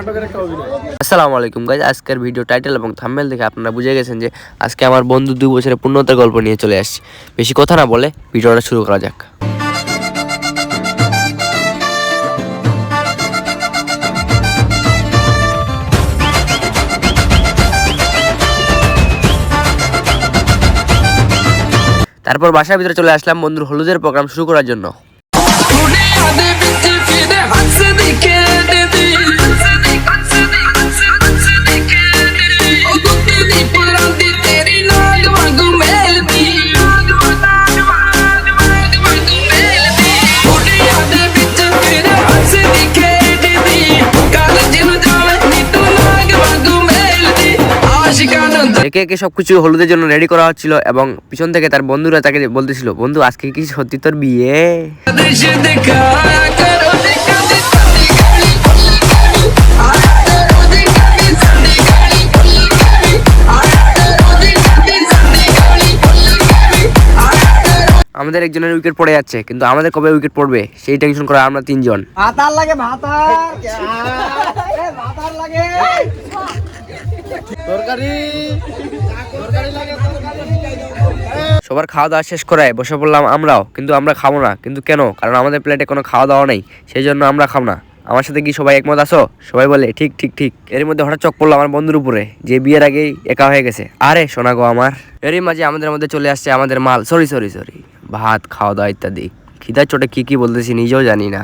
Just নাটকের একটা অভিনয়। আসসালামু আলাইকুম গাইজ আজকের ভিডিও টাইটেল এবং থাম্বনেল দেখে আপনারা বুঝে গেছেন যে আজকে আমার বন্ধু দুই বছরের পূর্ণতার গল্প নিয়ে চলে আসছি। বেশি কথা না বলে ভিডিওটা শুরু করা যাক। তারপর বাসার ভিতরে চলে আসলাম বন্ধুর হলুদের প্রোগ্রাম শুরু করার জন্য। একে একে সবকিছু হলুদের জন্য রেডি করা হচ্ছিল এবং পিছন থেকে তার বন্ধুরা তাকে বলতেছিল, বন্ধু, আজকে কি সত্যি তোর বিয়ে? আমাদের একজনের উইকেট পড়ে যাচ্ছে, কিন্তু আমাদের কবে উইকেট পড়বে, সেই টেনশন করা আমরা তিনজন। লাগে। সবার খাওয়া দাওয়া শেষ করায় বসে পড়লাম আমরাও, কিন্তু আমরা খাব না। কিন্তু কেন? কারণ আমাদের প্লেটে কোনো খাওয়া দাওয়া নেই, সেই জন্য আমরা খাব না। আমার সাথে কি সবাই একমত আছো? সবাই বলে, ঠিক ঠিক ঠিক। এর মধ্যে হঠাৎ চক পড়ল আমার বন্ধুর উপরে, যে বিয়ের আগেই একা হয়ে গেছে। আরে শোনা গো আমার। এরই মাঝে আমাদের মধ্যে চলে আসছে আমাদের মাল। সরি সরি সরি ভাত, খাওয়া দাওয়া ইত্যাদি। খিদার চোটে কি কি বলতেছি নিজেও জানি না।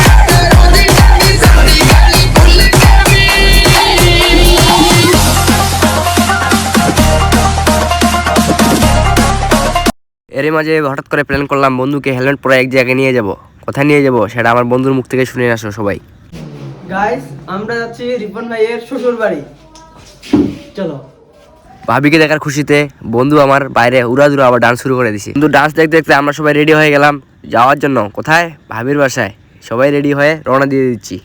এরই মাঝে হঠাৎ করে প্ল্যান করলাম বন্ধুকে হেলমেট পরে এক জায়গায় নিয়ে যাব। কোথায় নিয়ে যাব সেটা আমার বন্ধুর মুখ থেকে শুনে আসো সবাই। গাইস আমরা যাচ্ছি রিপন ভাইয়ের শ্বশুর বাড়ি। চলো। ভাবিকে দেখার খুশিতে বন্ধু আমার বাইরে উড়াদুরা আবার ডান্স শুরু করে দিছি। কিন্তু ডান্স দেখতে দেখতে আমরা সবাই রেডি হয়ে গেলাম যাওয়ার জন্য। কোথায়? ভাবির বাসায়। সবাই রেডি হয়ে রওনা দিয়ে দিচ্ছি।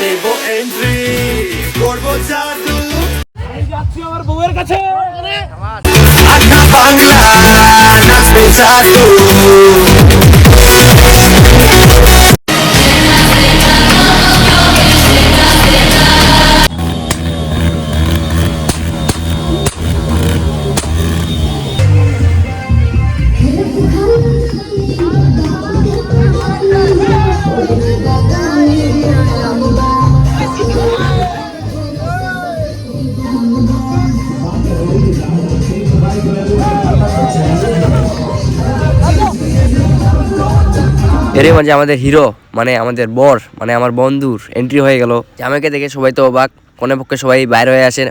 দেব এন্ট্রি করব জাদু। যাচ্ছি আমার বউয়ের কাছে। আখা বাংলা নাচবে জাদু। এরই মাঝে আমাদের হিরো মানে আমাদের বর মানে আমার বন্ধুর এন্ট্রি হয়ে গেল। জামাইকে দেখে সবাই তো অবাক কোনে পক্ষে সবাই বাইরে হয়ে আসে।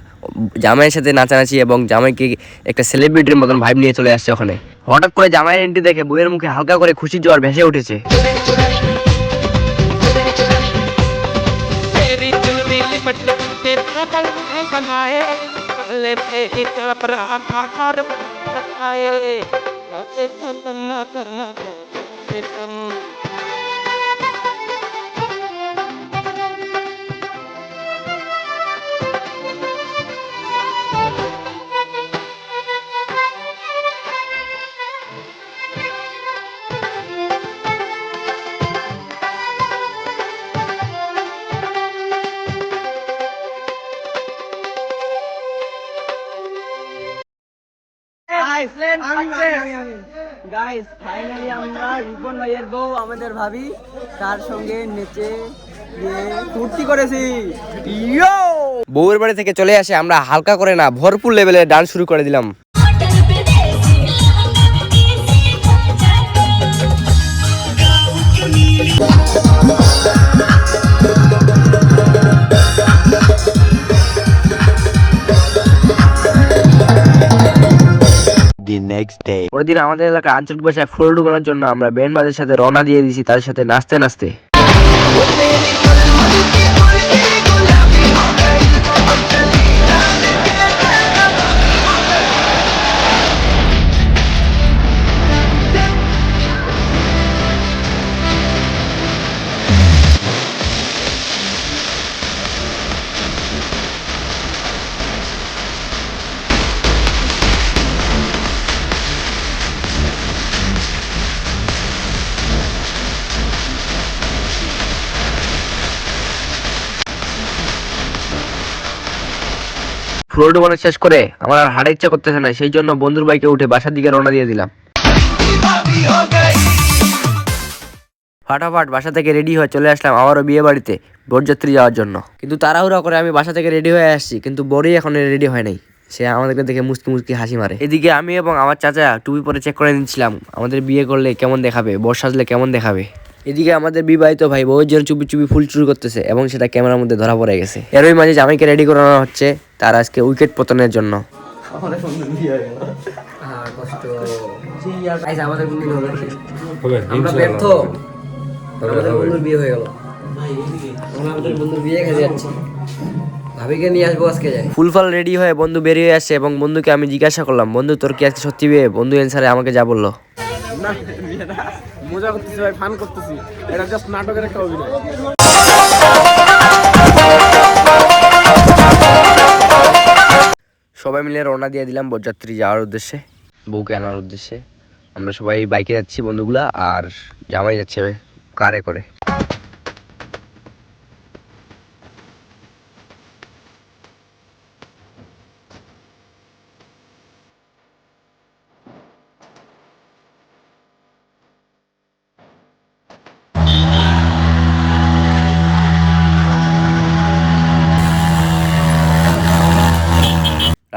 জামাইয়ের সাথে নাচানাচি এবং জামাইকে একটা সেলিব্রিটির মতন ভাইব নিয়ে চলে আসছে ওখানে। হঠাৎ করে জামাইয়ের এন্ট্রি দেখে বইয়ের মুখে হালকা করে খুশির জোয়ার ভেসে উঠেছে। গাইস ফাইনালি আমরা ভাইয়ের বউ আমাদের ভাবি, তার সঙ্গে নেচে ফুর্তি করেছি। ইয়ো বউয়ের বাড়ি থেকে চলে আসে, আমরা হালকা করে না, ভরপুর লেভেলে ডান্স শুরু করে দিলাম। পরের ওইদিন আমাদের এলাকা আঞ্চলিক ভাষায় ফুল করার জন্য আমরা ব্যান্ড বাজের সাথে রওনা দিয়ে দিয়েছি তাদের সাথে নাচতে নাচতে। ফ্লোর ডুবানো শেষ করে আমার আর হাঁটার ইচ্ছা করতেছে না, সেই জন্য বন্ধুর বাইকে উঠে বাসার দিকে রওনা দিয়ে দিলাম। ফাটাফাট বাসা থেকে রেডি হয়ে চলে আসলাম আবারও বিয়ে বাড়িতে, বরযাত্রী যাওয়ার জন্য। কিন্তু তাড়াহুড়া করে আমি বাসা থেকে রেডি হয়ে আসছি, কিন্তু বড়ই এখন রেডি হয় নাই। সে আমাদেরকে দেখে মুসকি মুসকি হাসি মারে। এদিকে আমি এবং আমার চাচা টুপি পরে চেক করে নিচ্ছিলাম, আমাদের বিয়ে করলে কেমন দেখাবে, বর সাজলে কেমন দেখাবে। এদিকে আমাদের বিবাহিত ভাই বউয়ের জন্য চুপি চুপি ফুল চুরি করতেছে এবং সেটা ক্যামেরার মধ্যে ধরা পড়ে গেছে। এরই মাঝে জামাইকে রেডি করানো হচ্ছে। তার আজকে উইকেট পতনের জন্য। আমরা ব্যর্থ। আমাদের বন্ধুর বিয়ে হয়ে গেল। আমরা আমাদের বন্ধুর বিয়ে খেতে যাচ্ছি। ভাবিকে নিয়ে আসব আজকে যাই। ফুলফল রেডি হয়ে বন্ধু বেরিয়ে আসে এবং বন্ধুকে আমি জিজ্ঞাসা করলাম বন্ধু তোর কি আজকে সত্যি বিয়ে? বন্ধু অ্যান্সারে আমাকে যা বলল। না মজা করতেছি ভাই ফান করতেছি। এটা জাস্ট নাটকের একটা অভিনয়। সবাই মিলে রওনা দিয়ে দিলাম বরযাত্রী যাওয়ার উদ্দেশ্যে। বউকে আনার উদ্দেশ্যে। আমরা সবাই বাইকে যাচ্ছি বন্ধুগুলা, আর জামাই যাচ্ছে কারে করে।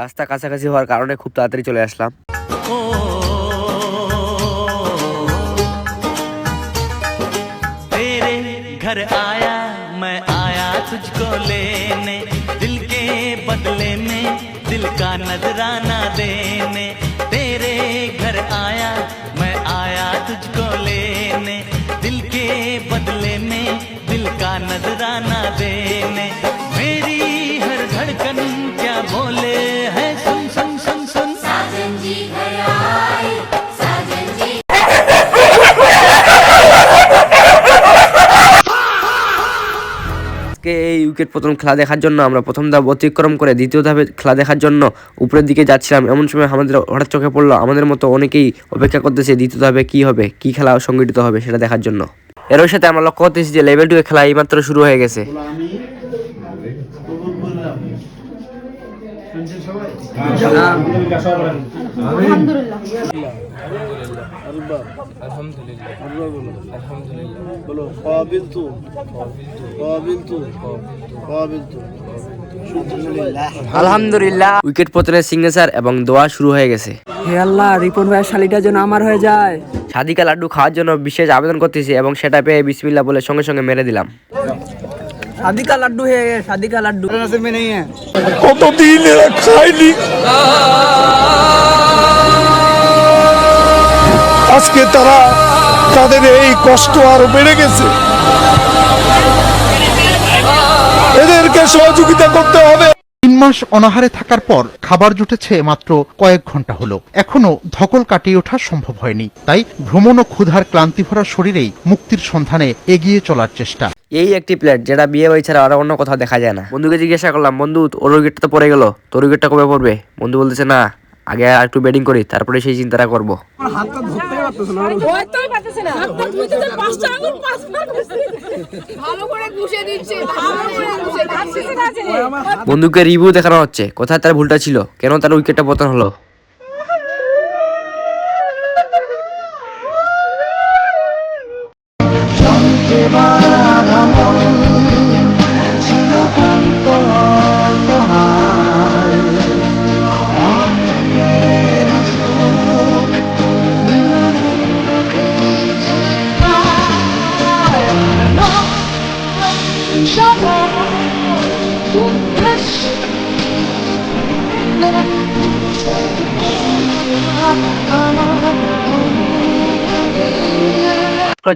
রাস্তা কাছাকাছি হওয়ার কারণে খুব তাড়াতাড়ি চলে আসলাম तेरे घर आया मैं आया तुझको लेने दिल के बदले में दिल का नजराना देने तेरे घर आया मैं आया तुझको लेने दिल के बदले में दिल का नजराना देने উইকেট প্রথম খেলা দেখার জন্য আমরা প্রথম ধাপ অতিক্রম করে দ্বিতীয় ধাপে খেলা দেখার জন্য উপরের দিকে যাচ্ছিলাম। এমন সময় আমাদের হঠাৎ চোখে পড়ল, আমাদের মতো অনেকেই অপেক্ষা করতেছে দ্বিতীয় ধাপে কি হবে, কি খেলা সংগঠিত হবে সেটা দেখার জন্য। এর সাথে আমরা লক্ষ্য করতেছি যে লেভেল টু এ খেলা এইমাত্র শুরু হয়ে গেছে। আলহামদুলিল্লাহ। উইকেট পতনের সিগনেচার এবং দোয়া শুরু হয়ে গেছে। হে আল্লাহ রিপন ভাইয়ের শালিটা যেন আমার হয়ে যায়। সাদিকা লাড্ডু খাওয়ার জন্য বিশেষ আবেদন করতেছি এবং সেটা পেয়ে বিসমিল্লা বলে সঙ্গে সঙ্গে মেরে দিলাম। শাদিকা লাড্ডু হে শাদিকা লাড্ডু নসিব में नहीं है কতদিন এরা খায়নি আজকে তারা তাদের এই কষ্ট আরো বেড়ে গেছে এদেরকে সহযোগিতা করতে হবে তিন মাস অনাহারে থাকার পর খাবার জুটেছে মাত্র কয়েক ঘন্টা হলো এখনো ধকল কাটিয়ে ওঠা সম্ভব হয়নি তাই ভ্রমণ ও ক্ষুধার ক্লান্তি ভরা শরীরেই মুক্তির সন্ধানে এগিয়ে চলার চেষ্টা এই একটি প্লেট যেটা বিয়ে বাড়ি ছাড়া আর অন্য কোথাও দেখা যায় না। বন্ধুকে জিজ্ঞাসা করলাম বন্ধু ওর উইকেটটা তো পড়ে গেল তোর উইকেটটা কবে পড়বে? বন্ধু বলতেছে না আগে আর একটু ব্যাটিং করি তারপরে সেই চিন্তাটা করব। ধরতেই পারতেছে না। হাতটা ধুইতে তো পাঁচটা আঙুল পাঁচ মার করছে। ভালো করে ঘুষে দিচ্ছে ভালো করে ঘুষে দিচ্ছে। বন্ধুকে রিভিউ দেখানো হচ্ছে কোথায় তার ভুলটা ছিল কেন তার উইকেটটা পতন হলো? করে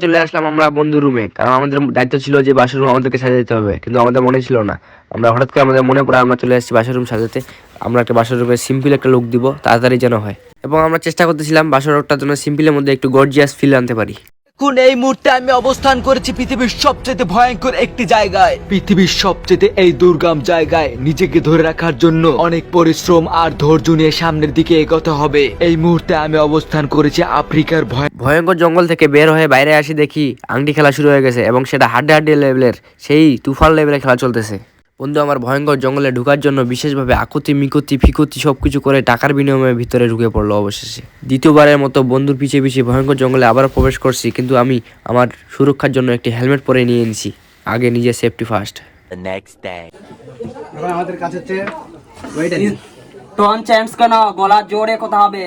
চলে আসলাম আমরা বন্ধু রুমে কারণ আমাদের দায়িত্ব ছিল যে বাসর রুম আমাদেরকে সাজাতে হবে। কিন্তু আমাদের মনে ছিল না। আমরা হঠাৎ করে আমাদের মনে পড়ে আমরা চলে আসছি বাসর রুম সাজাতে। আমরা একটা বাসর রুমে সিম্পল একটা লুক দিব, তাড়াতাড়ি যেন হয়। এবং আমরা চেষ্টা করতেছিলাম বাসর রুমটার জন্য সিম্পলের মধ্যে একটু গর্জিয়াস ফিল আনতে পারি। এখন এই মুহূর্তে আমি অবস্থান করেছি পৃথিবীর সবচেয়ে ভয়ঙ্কর একটি জায়গায়। পৃথিবীর সবচেয়ে এই দুর্গম জায়গায় নিজেকে ধরে রাখার জন্য অনেক পরিশ্রম আর ধৈর্য নিয়ে সামনের দিকে এগোতে হবে। এই মুহূর্তে আমি অবস্থান করেছি আফ্রিকার ভয় ভয়ঙ্কর জঙ্গল থেকে বের হয়ে বাইরে আসি দেখি আংটি খেলা শুরু হয়ে গেছে এবং সেটা হাড্ডে হাড্ডে লেভেলের সেই তুফান লেভেলের খেলা চলতেছে। বন্ধু আমার ভয়ঙ্কর জঙ্গলে ঢুকার জন্য বিশেষভাবে আকুতি মিকুতি ফিকুতি সবকিছু করে টাকার বিনিময়ে ভিতরে ঢুকে পড়ল অবশেষে। দ্বিতীয়বারের মতো বন্ধুর পিছিয়ে পিছিয়ে ভয়ঙ্কর জঙ্গলে আবারও প্রবেশ করছি কিন্তু আমি আমার সুরক্ষার জন্য একটি হেলমেট পরে নিয়ে এনেছি। আগে নিজের সেফটি ফার্স্ট এখন আমাদের কাছে টন চেঞ্জ কেন গলা জোরে কথা হবে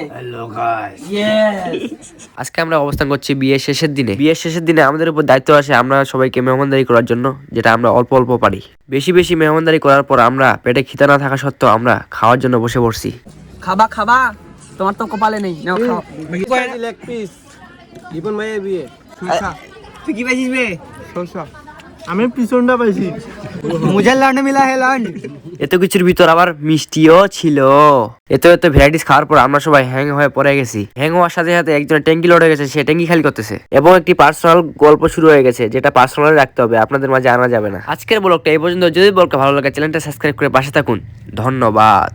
আজকে আমরা অবস্থান করছি বিয়ের শেষের দিনে। বিয়ের শেষের দিনে আমাদের উপর দায়িত্ব আসে আমরা সবাইকে মেহমানদারি করার জন্য যেটা আমরা অল্প অল্প পারি। বেশি বেশি মেহমানদারি করার পর আমরা পেটে খিদা না থাকা সত্ত্বেও আমরা খাওয়ার জন্য বসে পড়ছি। খাবা খাবা। তোমার তো কপালে নেই নাও খাও। লেগ পিস রিপন ভাইয়ের বিয়ে। তুই কি পাইছিস বে? আমি পিছনটা পাইছি। মুঝে লন্ড মিলা হে লন্ড। এত কিছুর ভিতর আবার মিষ্টিও ছিল। এত এত ভ্যারাইটিস খাওয়ার পর আমরা সবাই হ্যাং হয়ে পড়ে গেছি। হ্যাং হওয়ার সাথে সাথে একজনের ট্যাঙ্কি লড়ে গেছে, সে ট্যাঙ্কি খালি করতেছে। এবং একটি পার্সোনাল গল্প শুরু হয়ে গেছে, যেটা পার্সোনাল রাখতে হবে, আপনাদের মাঝে আনা যাবে না। আজকের ব্লগটা এই পর্যন্ত। যদি ব্লগটা ভালো লাগে চ্যানেলটা সাবস্ক্রাইব করে পাশে থাকুন। ধন্যবাদ।